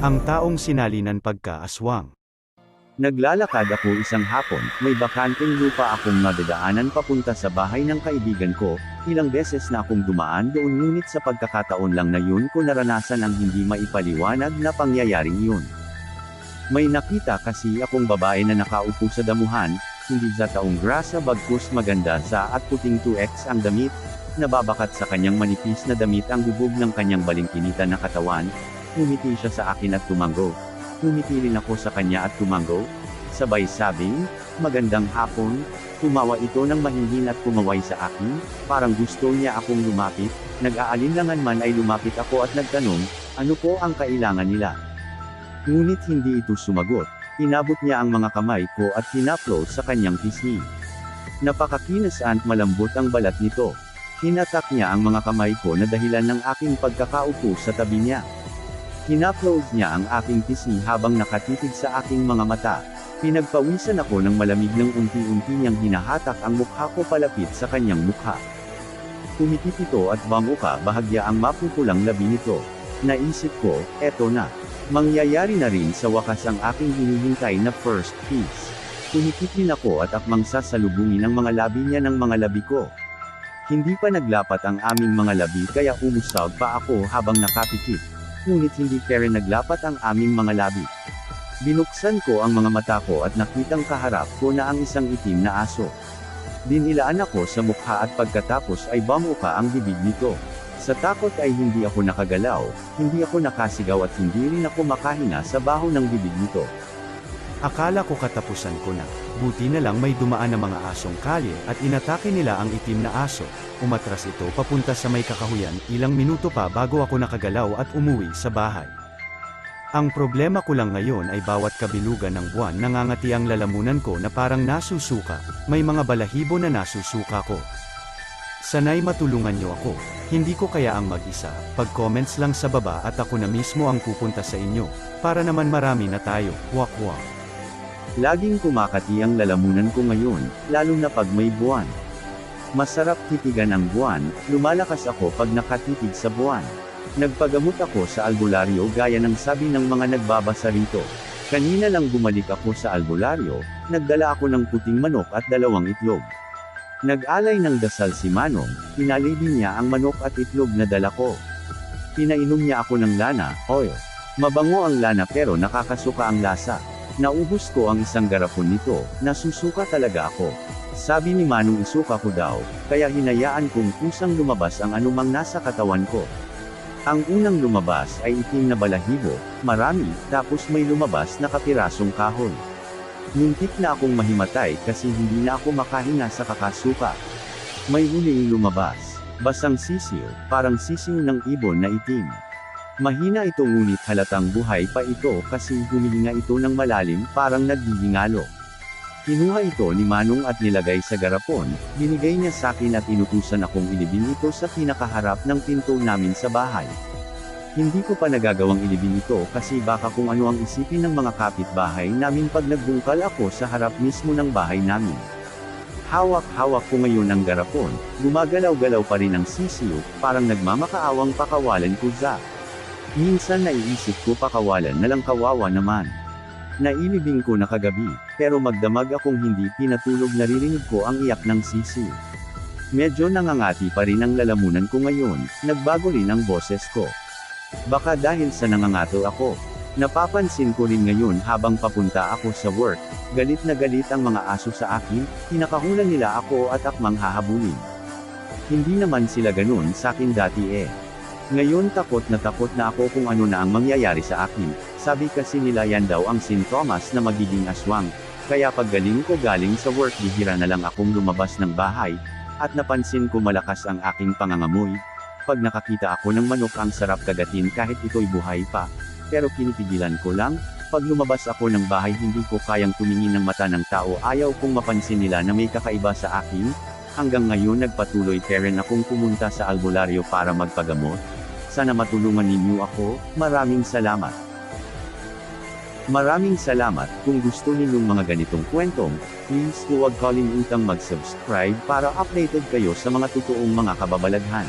Ang taong sinalinan pagkaaswang. Naglalakad ako isang hapon, may bakanteng lupa akong nadadaanan papunta sa bahay ng kaibigan ko, ilang beses na akong dumaan doon ngunit sa pagkakataon lang na yun ko naranasan ang hindi maipaliwanag na pangyayaring yun. May nakita kasi akong babae na nakaupo sa damuhan, hindi sa taong grasa bagkus maganda sa at puting 2x ang damit, nababakat sa kanyang manipis na damit ang bubog ng kanyang balingkinitan na katawan, Ngumiti siya sa akin at tumango. Ngumiti rin ako sa kanya at tumango. Sabay sabing, magandang hapon, tumawa ito ng mahinhin at kumaway sa akin, parang gusto niya akong lumapit, nag-aalinlangan man ay lumapit ako at nagtanong, ano po ang kailangan nila? Ngunit hindi ito sumagot, inabot niya ang mga kamay ko at hinaplo sa kanyang pisngi. Napakakinis at malambot ang balat nito. Hinatak niya ang mga kamay ko na dahilan ng aking pagkakaupo sa tabi niya. Hinupload niya ang aking pisngi habang nakatitig sa aking mga mata. Pinagpawisan ako ng malamig ng unti-unti niyang hinahatak ang mukha ko palapit sa kanyang mukha. Kumikip ito at bango ka bahagya ang mapupulang labi nito. Naisip ko, eto na. Mangyayari na rin sa wakas ang aking hinihintay na first kiss. Kumikip din ako at akmang sasalubungin ang mga labi niya ng mga labi ko. Hindi pa naglapat ang aming mga labi kaya umusag pa ako habang nakapikit ngunit hindi kere naglapat ang aming mga labi. Binuksan ko ang mga mata ko at nakitang kaharap ko na ang isang itim na aso. Dinilaan ako sa mukha at pagkatapos ay bamuka ang bibig nito. Sa takot ay hindi ako nakagalaw, hindi ako nakasigaw at hindi rin ako makahinga sa baho ng bibig nito. Akala ko katapusan ko na. Buti na lang may dumaan na mga asong kalye at inatake nila ang itim na aso. Umatras ito papunta sa may kakahuyan, ilang minuto pa bago ako nakagalaw at umuwi sa bahay. Ang problema ko lang ngayon ay bawat kabilugan ng buwan nangangati ang lalamunan ko na parang nasusuka, may mga balahibo na nasusuka ko. Sanay matulungan niyo ako, hindi ko kaya ang mag-isa, pag-comments lang sa baba at ako na mismo ang pupunta sa inyo, para naman marami na tayo, wak wak. Laging kumakati ang lalamunan ko ngayon, lalo na pag may buwan. Masarap titigan ang buwan, lumalakas ako pag nakatitig sa buwan. Nagpagamot ako sa albularyo gaya ng sabi ng mga nagbabasa rito. Kanina lang bumalik ako sa albularyo, nagdala ako ng puting manok at dalawang itlog. Nag-alay ng dasal si Manong, pinali din niya ang manok at itlog na dala ko. Pinainom niya ako ng lana, oil. Mabango ang lana pero nakakasuka ang lasa. Naubos ko ang isang garapon nito, nasusuka talaga ako. Sabi ni Manong isuka ko daw, kaya hinayaan kong kusang lumabas ang anumang nasa katawan ko. Ang unang lumabas ay itim na balahibo, marami, tapos may lumabas na kapirasong kahoy. Muntik na akong mahimatay kasi hindi na ako makahinga sa kakasuka. May huling lumabas. Basang sisiw, parang sisiw ng ibon na itim. Mahina ito ngunit halatang buhay pa ito kasi humihinga ito ng malalim parang naghihingalo. Kinuha ito ni Manong at nilagay sa garapon, binigay niya sa akin at inutusan akong ilibing ito sa pinakaharap ng pinto namin sa bahay. Hindi ko pa nagagawang ilibing ito kasi baka kung ano ang isipin ng mga kapitbahay namin pag nagbungkal ako sa harap mismo ng bahay namin. Hawak-hawak ko ngayon ang garapon, gumagalaw-galaw pa rin ang sisiyo, parang nagmamakaawang pakawalan ko za. Minsan naiisip ko pakawalan na lang kawawa naman. Nailibing ko na kagabi, pero magdamag akong hindi pinatulog naririnig ko ang iyak ng sisiyo. Medyo nangangati pa rin ang lalamunan ko ngayon, nagbago rin ang boses ko. Baka dahil sa nangangato ako. Napapansin ko rin ngayon habang papunta ako sa work, galit na galit ang mga aso sa akin, pinakahulan nila ako at akmang hahabulin. Hindi naman sila ganun sa akin dati eh. Ngayon takot na takot na ako kung ano na ang mangyayari sa akin, sabi kasi nila yan daw ang sintomas na magiging aswang, kaya paggaling ko galing sa work bihira na lang akong lumabas ng bahay, at napansin ko malakas ang aking pangangamoy. Pag nakakita ako ng manok ang sarap kagatin kahit ito'y buhay pa, pero pinipigilan ko lang, pag lumabas ako ng bahay hindi ko kayang tumingin ng mata ng tao. Ayaw kong mapansin nila na may kakaiba sa akin, hanggang ngayon nagpatuloy pa rin akong pumunta sa albularyo para magpagamot. Sana matulungan ninyo ako, maraming salamat. Maraming salamat, kung gusto ninyong mga ganitong kwentong, please huwag kalimutang mag-subscribe para updated kayo sa mga totoong mga kababalaghan.